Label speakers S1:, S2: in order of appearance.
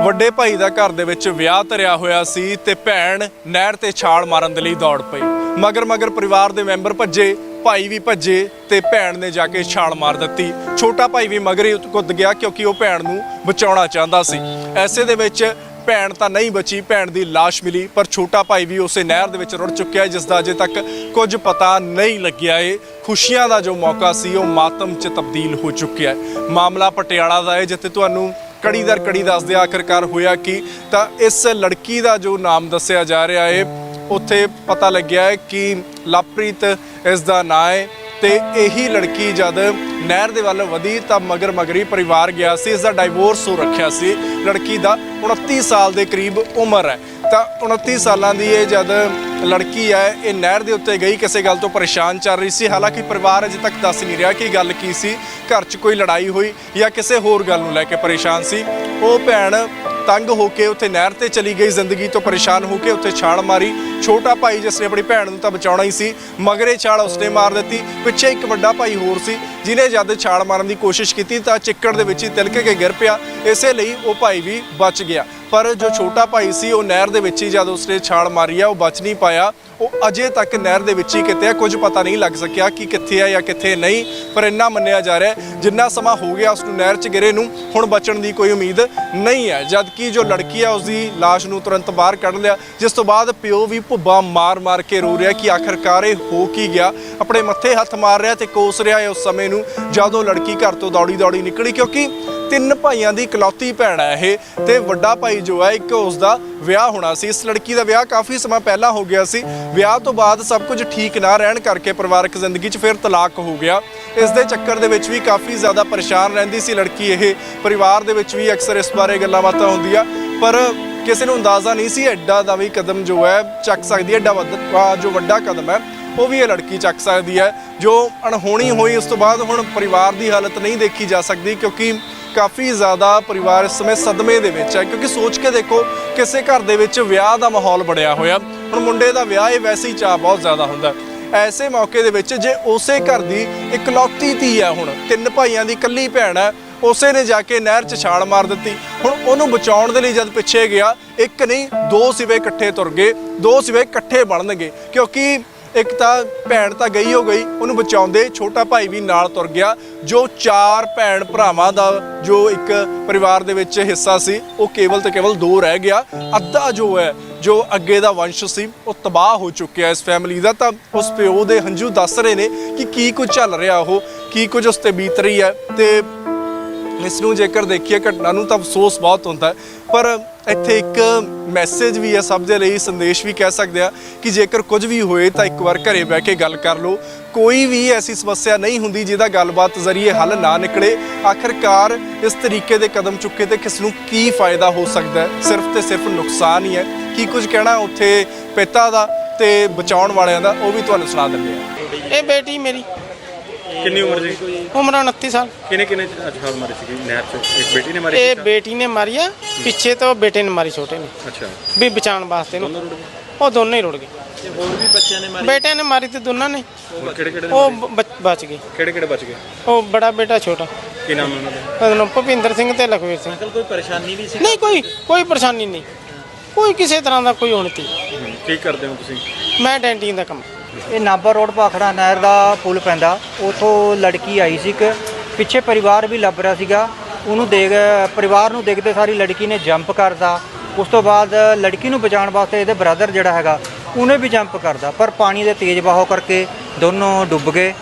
S1: ਵੱਡੇ ਭਾਈ ਦਾ ਘਰ ਦੇ ਵਿੱਚ ਵਿਆਹ ਧਰਿਆ ਹੋਇਆ ਸੀ ਤੇ ਭੈਣ ਨਹਿਰ ਤੇ ਛਾਲ ਮਾਰਨ ਦੇ ਲਈ ਦੌੜ ਪਈ। ਮਗਰ ਮਗਰ ਪਰਿਵਾਰ ਦੇ ਮੈਂਬਰ ਭੱਜੇ, ਭਾਈ ਵੀ ਭੱਜੇ ਤੇ ਭੈਣ ਨੇ ਜਾ ਕੇ ਛਾਲ ਮਾਰ ਦਿੱਤੀ। ਛੋਟਾ ਭਾਈ ਵੀ ਮਗਰ ਹੀ ਕੁੱਦ ਗਿਆ ਕਿਉਂਕਿ ਉਹ ਭੈਣ ਨੂੰ ਬਚਾਉਣਾ ਚਾਹੁੰਦਾ ਸੀ। ਐਸੇ ਦੇ ਵਿੱਚ ਭੈਣ ਤਾਂ ਨਹੀਂ ਬਚੀ, ਭੈਣ ਦੀ ਲਾਸ਼ ਮਿਲੀ, ਪਰ ਛੋਟਾ ਭਾਈ ਵੀ ਉਸੇ ਨਹਿਰ ਦੇ ਵਿੱਚ ਰੁੜ ਚੁੱਕਿਆ ਹੈ ਜਿਸ ਦਾ ਅਜੇ ਤੱਕ ਕੁਝ ਪਤਾ ਨਹੀਂ ਲੱਗਿਆ ਏ। ਖੁਸ਼ੀਆਂ ਦਾ ਜੋ ਮੌਕਾ ਸੀ, ਉਹ ਮਾਤਮ 'ਚ ਤਬਦੀਲ ਹੋ ਚੁੱਕਿਆ ਹੈ ਮਾਮਲਾ ਪਟਿਆਲਾ ਦਾ ਹੈ ਜਿੱਥੇ ਤੁਹਾਨੂੰ ਕੜੀ ਦਰ ਕੜੀ ਦੱਸਦੇ ਆ ਆਖਰਕਾਰ ਹੋਇਆ ਕਿ? ਤਾਂ ਇਸ ਲੜਕੀ ਦਾ ਜੋ ਨਾਮ ਦੱਸਿਆ ਜਾ ਰਿਹਾ ਹੈ ਉੱਥੇ ਪਤਾ ਲੱਗਿਆ ਹੈ ਕਿ ਲਵਪ੍ਰੀਤ ਇਸ ਦਾ ਨਾਂ ਹੈ ਤੇ ਇਹੀ ਲੜਕੀ ਜਦ ਨਹਿਰ ਦੇ ਵੱਲ ਵਧੀ ਤਾਂ ਮਗਰ ਮਗਰੀ ਪਰਿਵਾਰ ਗਿਆ ਸੀ, ਇਸ ਦਾ ਡਾਈਵੋਰਸ ਹੋ ਰੱਖਿਆ ਸੀ। ਲੜਕੀ ਦਾ 29 ਸਾਲ ਦੇ ਕਰੀਬ ਉਮਰ ਹੈ। ਤਾਂ 29 ਸਾਲਾਂ ਦੀ ਇਹ ਜਦ ਲੜਕੀ ਹੈ, ਇਹ ਨਹਿਰ ਦੇ ਉੱਤੇ ਗਈ, ਕਿਸੇ ਗੱਲ ਤੋਂ ਪਰੇਸ਼ਾਨ ਚੱਲ ਰਹੀ ਸੀ। ਹਾਲਾਂਕਿ ਪਰਿਵਾਰ ਅਜੇ ਤੱਕ ਦੱਸ ਨਹੀਂ ਰਿਹਾ ਕਿ ਗੱਲ ਕੀ ਸੀ। ਘਰ 'ਚ ਕੋਈ ਲੜਾਈ ਹੋਈ ਜਾਂ ਕਿਸੇ ਹੋਰ ਗੱਲ ਨੂੰ ਲੈ ਕੇ ਪਰੇਸ਼ਾਨ ਸੀ। ਉਹ ਭੈਣ ਤੰਗ ਹੋ ਕੇ ਉੱਥੇ ਨਹਿਰ ਤੇ ਚਲੀ ਗਈ, ਜ਼ਿੰਦਗੀ ਤੋਂ ਪਰੇਸ਼ਾਨ ਹੋ ਕੇ ਉੱਥੇ ਛਾਲ ਮਾਰੀ। ਛੋਟਾ ਭਾਈ ਜਿਸ ਨੇ ਆਪਣੀ ਭੈਣ ਨੂੰ ਤਾਂ ਬਚਾਉਣਾ ਹੀ ਸੀ, ਮਗਰੇ ਛਾਲ ਉਸਨੇ ਮਾਰ ਦਿੱਤੀ। ਪਿੱਛੇ ਇੱਕ ਵੱਡਾ ਭਾਈ ਹੋਰ ਸੀ ਜਿਨੇ ਜਦ ਛਾਲ ਮਾਰਨ ਦੀ ਕੋਸ਼ਿਸ਼ ਕੀਤੀ ਤਾਂ ਚਿੱਕੜ ਦੇ ਵਿੱਚ ਹੀ ਤਿਲਕ ਕੇ ਗਿਰ ਪਿਆ। ਇਸੇ ਲਈ ਉਹ ਭਾਈ ਵੀ ਬਚ ਗਿਆ। ਪਰ ਜੋ ਛੋਟਾ ਭਾਈ ਸੀ, ਉਹ ਨਹਿਰ ਦੇ ਵਿੱਚ ਹੀ ਜਦ ਉਸਨੇ ਛਾਲ ਮਾਰੀ ਆ, ਉਹ ਬਚ ਨਹੀਂ ਪਾਇਆ। ਉਹ ਅਜੇ ਤੱਕ ਨਹਿਰ ਦੇ ਵਿੱਚ ਹੀ ਕਿਤੇ ਆ ਕੁਝ ਪਤਾ ਨਹੀਂ ਲੱਗ ਸਕਿਆ ਕਿ ਕਿੱਥੇ ਆ ਜਾਂ ਕਿੱਥੇ ਨਹੀਂ, ਪਰ ਇੰਨਾ ਮੰਨਿਆ ਜਾ ਰਿਹਾ ਜਿੰਨਾ ਸਮਾਂ ਹੋ ਗਿਆ ਉਸ ਨੂੰ ਨਹਿਰ 'ਚ ਗਿਰੇ ਨੂੰ, ਹੁਣ ਬਚਣ ਦੀ ਕੋਈ ਉਮੀਦ ਨਹੀਂ ਹੈ। ਜਦਕਿ ਜੋ ਲੜਕੀ ਆ ਉਸ ਦੀ ਲਾਸ਼ ਨੂੰ ਤੁਰੰਤ ਬਾਹਰ ਕੱਢ ਲਿਆ, ਜਿਸ ਤੋਂ ਬਾਅਦ ਪਿਓ ਵੀ ਭੁੱਬਾ ਮਾਰ-ਮਾਰ ਕੇ ਰੋ ਰਿਹਾ ਕਿ ਆਖਰਕਾਰ ਇਹ ਹੋ ਕੀ ਗਿਆ। ਆਪਣੇ ਮੱਥੇ ਹੱਥ ਮਾਰ ਰਿਹਾ ਤੇ ਕੋਸ ਰਿਹਾ ਹੈ ਉਸ ਸਮੇਂ ਨੂੰ ਜਦੋਂ ਲੜਕੀ ਘਰ ਤੋਂ ਦੌੜੀ-ਦੌੜੀ ਨਿਕਲੀ, ਕਿਉਂਕਿ ਤਿੰਨ ਭਾਈਆਂ ਦੀ ਇਕਲੌਤੀ ਭੈਣ ਹੈ ਇਹ ਤੇ ਵੱਡਾ ਭਾਈ ਜੋ ਹੈ, ਇੱਕ ਉਸ ਦਾ ਵਿਆਹ ਹੋਣਾ ਸੀ। ਇਸ ਲੜਕੀ ਦਾ ਵਿਆਹ ਕਾਫੀ ਸਮਾਂ ਪਹਿਲਾਂ ਹੋ ਗਿਆ ਸੀ। ਵਿਆਹ ਤੋਂ ਬਾਅਦ ਸਭ ਕੁਝ ਠੀਕ ਨਾ ਰਹਿਣ ਕਰਕੇ ਪਰਿਵਾਰਕ ਜ਼ਿੰਦਗੀ 'ਚ ਫਿਰ ਤਲਾਕ ਹੋ ਗਿਆ। ਇਸ ਦੇ ਚੱਕਰ ਦੇ ਵਿੱਚ ਵੀ ਕਾਫੀ ਜ਼ਿਆਦਾ ਪਰੇਸ਼ਾਨ ਰਹਿੰਦੀ ਸੀ ਲੜਕੀ ਇਹ। ਪਰਿਵਾਰ ਦੇ ਵਿੱਚ ਵੀ ਅਕਸਰ ਇਸ ਬਾਰੇ ਗੱਲਾਂ ਬਾਤਾਂ ਹੁੰਦੀਆਂ, ਪਰ ਕਿਸੇ ਨੂੰ ਅੰਦਾਜ਼ਾ ਨਹੀਂ ਸੀ। ਐਡਾ ਦਾ ਵੀ ਕਦਮ ਜੋ ਹੈ, ਚੱਕ ਸਕਦੀ ਹੈ। ਐਡਾ ਵੱਧ- ਜੋ ਵੱਡਾ ਕਦਮ ਹੈ ਉਹ ਵੀ ਇਹ ਲੜਕੀ ਚੱਕ ਸਕਦੀ ਹੈ, ਜੋ ਅਣਹੋਣੀ ਹੋਈ, ਉਸ ਤੋਂ ਬਾਅਦ ਹੁਣ ਪਰਿਵਾਰ ਦੀ ਹਾਲਤ ਨਹੀਂ ਦੇਖੀ ਜਾ ਸਕਦੀ, ਕਿਉਂਕਿ ਕਾਫੀ ਜ਼ਿਆਦਾ ਪਰਿਵਾਰ ਇਸ ਸਮੇਂ ਸਦਮੇ ਦੇ ਵਿੱਚ ਹੈ, ਕਿਉਂਕਿ ਸੋਚ ਕੇ ਦੇਖੋ, ਕਿਸੇ ਘਰ ਦੇ ਵਿੱਚ ਵਿਆਹ ਦਾ ਮਾਹੌਲ ਬਣਿਆ ਹੋਇਆ। ਹੁਣ ਮੁੰਡੇ ਦਾ ਵਿਆਹ, ਇਹ ਵੈਸੇ ਹੀ ਚਾਹ ਬਹੁਤ ਜ਼ਿਆਦਾ ਹੁੰਦਾ ਐਸੇ ਮੌਕੇ ਦੇ ਵਿੱਚ ਜੇ ਉਸੇ ਘਰ ਦੀ ਇਕਲੌਤੀ ਧੀ ਹੈ ਹੁਣ, ਤਿੰਨ ਭਾਈਆਂ ਦੀ ਇਕੱਲੀ ਭੈਣ ਹੈ, ਉਸੇ ਨੇ ਜਾ ਕੇ ਨਹਿਰ 'ਚ ਛਾਲ ਮਾਰ ਦਿੱਤੀ। ਹੁਣ ਉਹਨੂੰ ਬਚਾਉਣ ਦੇ ਲਈ ਜਦ ਪਿੱਛੇ ਗਿਆ, ਇੱਕ ਨਹੀਂ, ਦੋ ਸਿਵੇ ਇਕੱਠੇ ਤੁਰ ਗਏ, ਦੋ ਸਿਵੇ ਇਕੱਠੇ ਬਣਨਗੇ, ਕਿਉਂਕਿ ਇੱਕ ਤਾਂ ਭੈਣ ਤਾਂ ਗਈ ਹੋ ਗਈ, ਉਹਨੂੰ ਬਚਾਉਂਦੇ, ਛੋਟਾ ਭਾਈ ਵੀ ਨਾਲ ਤੁਰ ਗਿਆ। ਜੋ ਚਾਰ ਭੈਣ ਭਰਾਵਾਂ ਦਾ ਜੋ ਇੱਕ ਪਰਿਵਾਰ ਦੇ ਵਿੱਚ ਹਿੱਸਾ ਸੀ, ਉਹ ਕੇਵਲ ਤੇ ਕੇਵਲ ਦੋ ਰਹਿ ਗਿਆ। ਅੱਧਾ ਜੋ ਹੈ, ਜੋ ਅੱਗੇ ਦਾ ਵੰਸ਼ ਸੀ, ਉਹ ਤਬਾਹ ਹੋ ਚੁੱਕਿਆ ਇਸ ਫੈਮਿਲੀ ਦਾ। ਤਾਂ ਉਸ ਪਿਓ ਦੇ ਹੰਝੂ ਦੱਸ ਰਹੇ ਨੇ ਕਿ ਕੀ ਕੁਝ ਚੱਲ ਰਿਹਾ ਉਹ, ਕੀ ਕੁਝ ਉਸ ਤੇ ਬੀਤ ਰਹੀ ਹੈ। ਤੇ ਇਸ ਨੂੰ ਜੇਕਰ ਦੇਖੀਏ, ਘਟਨਾ ਨੂੰ ਤਾਂ ਅਫਸੋਸ ਬਹੁਤ ਹੁੰਦਾ ਪਰ ਇੱਥੇ ਇੱਕ ਮੈਸੇਜ ਵੀ ਹੈ, ਸਭ ਦੇ ਲਈ ਸੰਦੇਸ਼ ਵੀ ਕਹਿ ਸਕਦੇ ਆ ਕਿ ਜੇਕਰ ਕੁਝ ਵੀ ਹੋਏ ਤਾਂ ਇੱਕ ਵਾਰ ਘਰੇ ਬਹਿ ਕੇ ਗੱਲ ਕਰ ਲਓ। ਕੋਈ ਵੀ ਐਸੀ ਸਮੱਸਿਆ ਨਹੀਂ ਹੁੰਦੀ ਜਿਹਦਾ ਗੱਲਬਾਤ ਜ਼ਰੀਏ ਹੱਲ ਨਾ ਨਿਕਲੇ। ਆਖਰਕਾਰ ਇਸ ਤਰੀਕੇ ਦੇ ਕਦਮ ਚੁੱਕੇ ਤੇ ਕਿਸ ਨੂੰ ਕੀ ਫਾਇਦਾ ਹੋ ਸਕਦਾ ਹੈ? ਸਿਰਫ ਤੇ ਸਿਰਫ ਨੁਕਸਾਨ ਹੀ ਹੈ। ਕੀ ਕੁਝ ਕਹਿਣਾ ਉੱਥੇ ਪਿਤਾ ਦਾ ਤੇ ਬਚਾਉਣ ਵਾਲਿਆਂ ਦਾ, ਉਹ ਵੀ ਤੁਹਾਨੂੰ ਸੁਣਾ ਦਿੰਦੇ ਆ।
S2: ਇਹ ਬੇਟੀ ਮੇਰੀ।
S3: ਕਿੰਨੀ ਉਮਰ ਜੀ
S2: ਉਮਰ 29 ਸਾਲ।
S3: ਕਿਨੇ ਕਿਨੇ ਛਾਲ ਮਾਰੀ ਸੀ ਨਹਿਰ ਚ ਇੱਕ ਬੇਟੀ ਨੇ ਮਾਰੀ
S2: ਇਹ
S3: ਸੀ?
S2: ਬੇਟੀ ਨੇ ਮਾਰੀ ਆ ਪਿੱਛੇ ਤੋਂ ਬੇਟੇ ਨੇ ਮਾਰੀ ਛੋਟੇ ਨੇ।
S3: ਅੱਛਾ।
S2: ਵੀ ਬਚਾਉਣ ਵਾਸਤੇ ਨੂੰ।
S3: ਦੋਨੋਂ ਰੁੜ ਗਏ?
S2: ਉਹ ਦੋਨੇ ਹੀ ਰੁੜ ਗਏ।
S4: ਹੋਰ ਵੀ ਬੱਚਿਆਂ ਨੇ ਮਾਰੀ?
S2: ਬੇਟੇ ਨੇ ਮਾਰੀ ਤੇ ਦੋਨਾਂ ਨੇ।
S3: ਹੋਰ ਕਿਹੜੇ ਕਿਹੜੇ
S2: ਉਹ ਬਚ- ਬਚ ਗਏ।
S3: ਕਿਹੜੇ ਕਿਹੜੇ ਬਚ ਗਏ?
S2: ਉਹ ਬੜਾ ਬੇਟਾ ਛੋਟਾ।
S3: ਕੀ ਨਾਮ ਹੈ ਉਹਨਾਂ ਦਾ?
S2: ਉਹਨੂੰ ਭੁਪਿੰਦਰ ਸਿੰਘ ਤੇ ਲਖਵੀਰ ਸਿੰਘ।
S4: ਅੰਕਲ ਕੋਈ ਪਰੇਸ਼ਾਨੀ ਵੀ ਸੀ?
S2: ਨਹੀਂ ਕੋਈ ਕੋਈ ਪਰੇਸ਼ਾਨੀ ਨਹੀਂ। ਕੋਈ ਕਿਸੇ ਤਰ੍ਹਾਂ ਦਾ ਕੋਈ ਉਣਤੀ
S3: ਹਮ, ਕੀ ਕਰਦੇ ਹੋ ਤੁਸੀਂ?
S2: ਮੈਂ ਡੈਂਟਿੰਗ ਦਾ ਕੰਮ।
S5: ਇਹ ਨਾਭਾ ਰੋਡ ਭਾਖੜਾ ਨਹਿਰ ਦਾ ਪੁਲ ਪੈਂਦਾ। ਉਥੋਂ ਲੜਕੀ ਆਈ ਸੀ ਇੱਕ। ਪਿੱਛੇ ਪਰਿਵਾਰ ਵੀ ਲੱਭ ਰਿਹਾ ਸੀਗਾ। ਉਹਨੂੰ ਦੇਖ, ਪਰਿਵਾਰ ਨੂੰ ਦੇਖਦੇ ਸਾਰੀ ਲੜਕੀ ਨੇ ਜੰਪ ਕਰਦਾ ਉਸ ਤੋਂ ਬਾਅਦ ਲੜਕੀ ਨੂੰ ਬਚਾਉਣ ਵਾਸਤੇ ਇਹਦੇ ਬ੍ਰਦਰ ਜਿਹੜਾ ਹੈਗਾ, ਉਹਨੇ ਵੀ ਜੰਪ ਕਰਦਾ ਪਰ ਪਾਣੀ ਦੇ ਤੇਜ਼ ਵਹਾਅ ਕਰਕੇ ਦੋਨੋਂ ਡੁੱਬ ਗਏ।